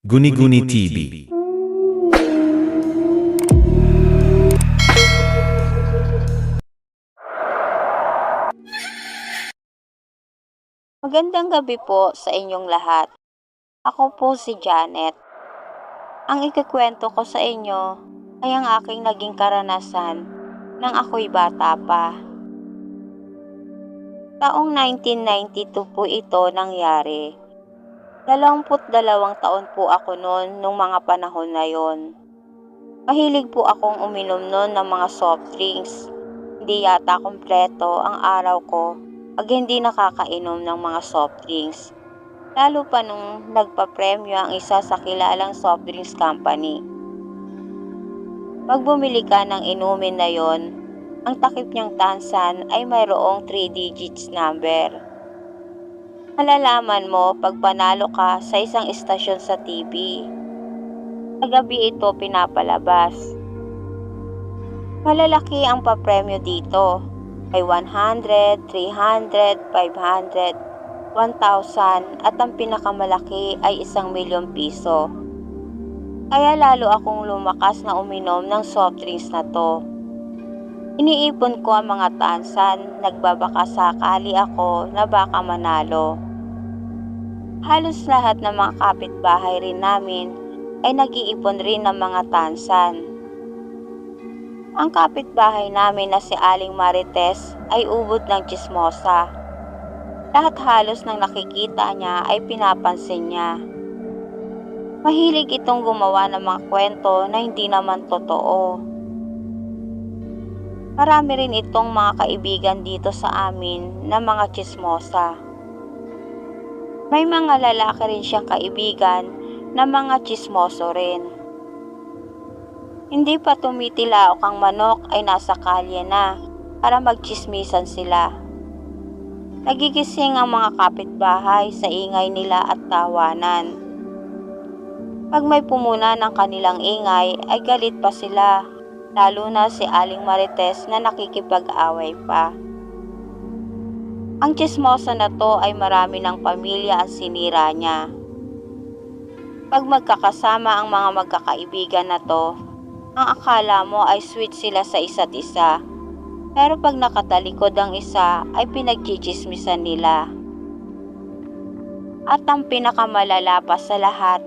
Guni-Guni TV. Magandang gabi po sa inyong lahat. Ako po si Janet. Ang ikikwento ko sa inyo ay ang aking naging karanasan nang ako'y bata pa. Taong 1992 po ito nangyari. Dalawamput dalawang taon po ako noon nung mga panahon na yon. Mahilig po akong uminom noon ng mga soft drinks. Hindi yata kompleto ang araw ko pag hindi nakakainom ng mga soft drinks. Lalo pa nung nagpa-premyo ang isa sa kilalang soft drinks company. Pag bumili ka ng inumin na yon, ang takip niyang tansan ay mayroong 3 digits number. Malalaman mo pag panalo ka sa isang istasyon sa TV. Sa gabi ito pinapalabas. Malalaki ang papremyo dito ay 100, 300, 500, 1,000 at ang pinakamalaki ay isang milyon piso. Kaya lalo akong lumakas na uminom ng soft drinks na to. Iniipon ko ang mga tansan, nagbabaka sakali ako na baka manalo. Halos lahat ng mga kapitbahay rin namin ay nag-iipon rin ng mga tansan. Ang kapitbahay namin na si Aling Marites ay ubod ng chismosa. Lahat halos ng nakikita niya ay pinapansin niya. Mahilig itong gumawa ng mga kwento na hindi naman totoo. Marami rin itong mga kaibigan dito sa amin na mga chismosa. May mga lalaki rin siyang kaibigan na mga chismoso rin. Hindi pa tumitilaok ang manok ay nasa kalye na para magchismisan sila. Nagigising ang mga kapitbahay sa ingay nila at tawanan. Pag may pumuna ng kanilang ingay ay galit pa sila, lalo na si Aling Marites na nakikipag-away pa. Ang chismosa na to ay marami ng pamilya ang sinira niya. Pag magkakasama ang mga magkakaibigan na to, ang akala mo ay sweet sila sa isa't isa. Pero pag nakatalikod ang isa ay pinagchichismisan nila. At ang pinakamalala pa sa lahat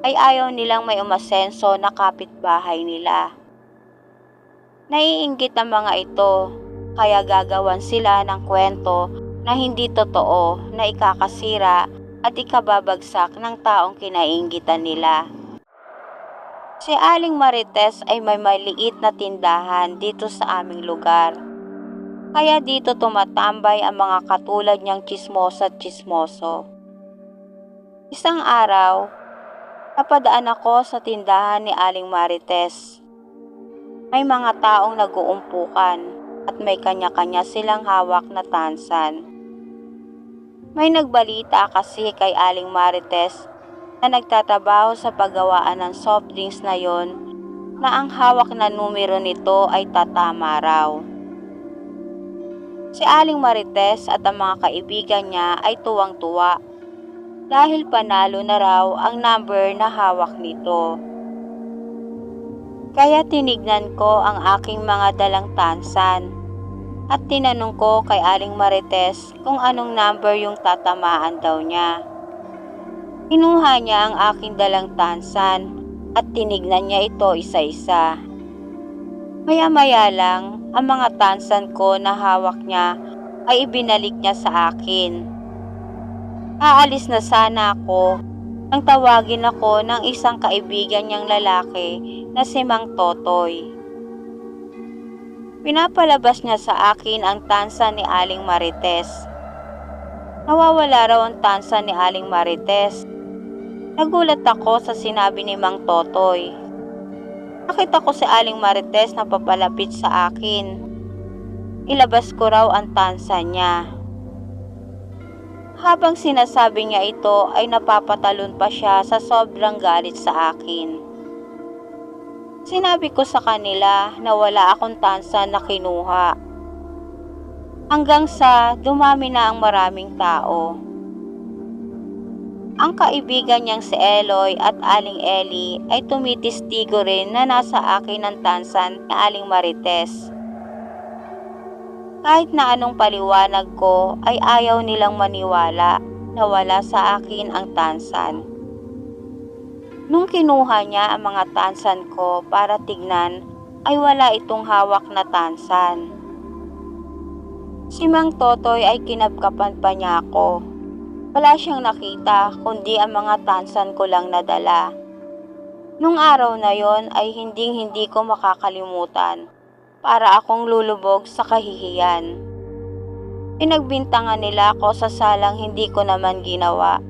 ay ayaw nilang may umasenso na kapitbahay nila. Naiinggit ang mga ito kaya gagawan sila ng kwento na hindi totoo na ikakasira at ikababagsak ng taong kinainggitan nila. Si Aling Marites ay may maliit na tindahan dito sa aming lugar. Kaya dito tumatambay ang mga katulad niyang chismosa at chismoso. Isang araw, napadaan ako sa tindahan ni Aling Marites. May mga taong nag-uumpukan at may kanya-kanya silang hawak na tansan. May nagbalita kasi kay Aling Marites na nagtatrabaho sa paggawaan ng soft drinks na yon na ang hawak na numero nito ay tatama raw. Si Aling Marites at ang mga kaibigan niya ay tuwang-tuwa dahil panalo na raw ang number na hawak nito. Kaya tinignan ko ang aking mga dalang tansan at tinanong ko kay Aling Marites kung anong number yung tatamaan daw niya. Kinuha niya ang aking dalang tansan at tinignan niya ito isa-isa. Maya-maya lang, ang mga tansan ko na hawak niya ay ibinalik niya sa akin. Aalis na sana ako nang tawagin ako ng isang kaibigan niyang lalaki na si Mang Totoy. Pinapalabas niya sa akin ang tansa ni Aling Marites. Nawawala raw ang tansa ni Aling Marites. Nagulat ako sa sinabi ni Mang Totoy. Nakita ko si Aling Marites na papalapit sa akin. Ilabas ko raw ang tansa niya. Habang sinasabi niya ito ay napapatalon pa siya sa sobrang galit sa akin. Sinabi ko sa kanila na wala akong tansa na kinuha. Hanggang sa dumami na ang maraming tao. Ang kaibigan niyang si Eloy at Aling Eli ay tumitistigo rin na nasa akin ang tansan ni Aling Marites. Kahit na anong paliwanag ko ay ayaw nilang maniwala na wala sa akin ang tansan. Nung kinuha niya ang mga tansan ko para tignan ay wala itong hawak na tansan. Si Mang Totoy ay kinapkapan pa niya ako. Wala siyang nakita kundi ang mga tansan ko lang nadala. Nung araw na yon ay hinding hindi ko makakalimutan para akong lulubog sa kahihiyan. Pinagbintangan nila ako sa salang hindi ko naman ginawa.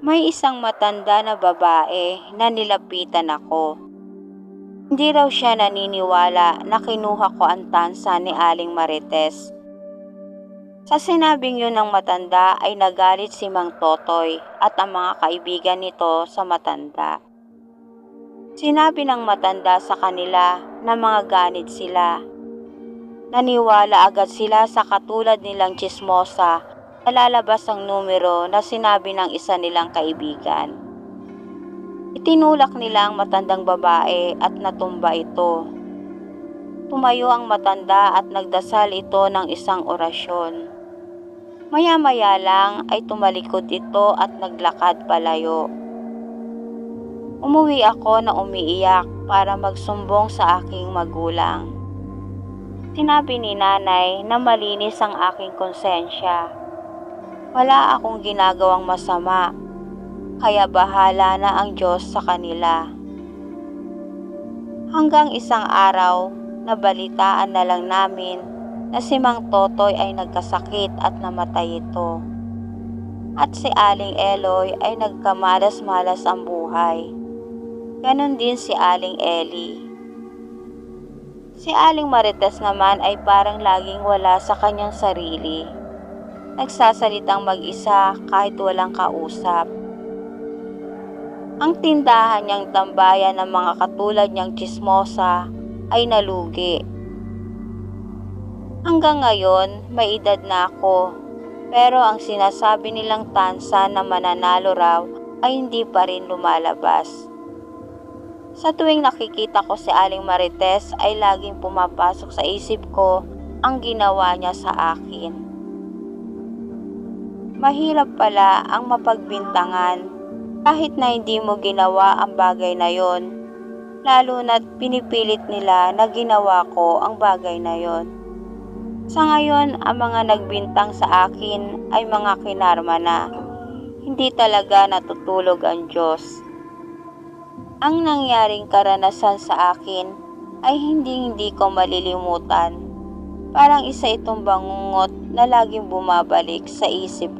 May isang matanda na babae na nilapitan ako. Hindi raw siya naniniwala na kinuha ko ang tansa ni Aling Marites. Sa sinabing yun ng matanda ay nagalit si Mang Totoy at ang mga kaibigan nito sa matanda. Sinabi ng matanda sa kanila na mga ganit sila. Naniwala agad sila sa katulad nilang chismosa na lalabas ang numero na sinabi ng isa nilang kaibigan. Itinulak nila ang matandang babae at natumba ito. Tumayo ang matanda at nagdasal ito ng isang orasyon. Maya-maya lang ay tumalikod ito at naglakad palayo. Umuwi ako na umiiyak para magsumbong sa aking magulang. Sinabi ni nanay na malinis ang aking konsensya. Wala akong ginagawang masama, kaya bahala na ang Diyos sa kanila. Hanggang isang araw, nabalitaan na lang namin na si Mang Totoy ay nagkasakit at namatay ito. At si Aling Eloy ay nagkamalas-malas ang buhay. Ganon din si Aling Eli. Si Aling Marites naman ay parang laging wala sa kanyang sarili. Nagsasalitang mag-isa kahit walang kausap. Ang tindahan niyang tambayan ng mga katulad niyang chismosa ay nalugi Hanggang ngayon, may edad na ako. Pero ang sinasabi nilang tansa na mananalo raw ay hindi pa rin lumalabas. Sa tuwing nakikita ko si Aling Marites ay laging pumapasok sa isip ko ang ginawa niya sa akin. Mahirap pala ang mapagbintangan kahit na hindi mo ginawa ang bagay na yon, lalo na't pinipilit nila na ginawa ko ang bagay na yon. Sa ngayon, ang mga nagbintang sa akin ay mga kinarma na hindi talaga natutulog ang Diyos. Ang nangyaring karanasan sa akin ay hindi hindi ko malilimutan. Parang isa itong bangungot na laging bumabalik sa isip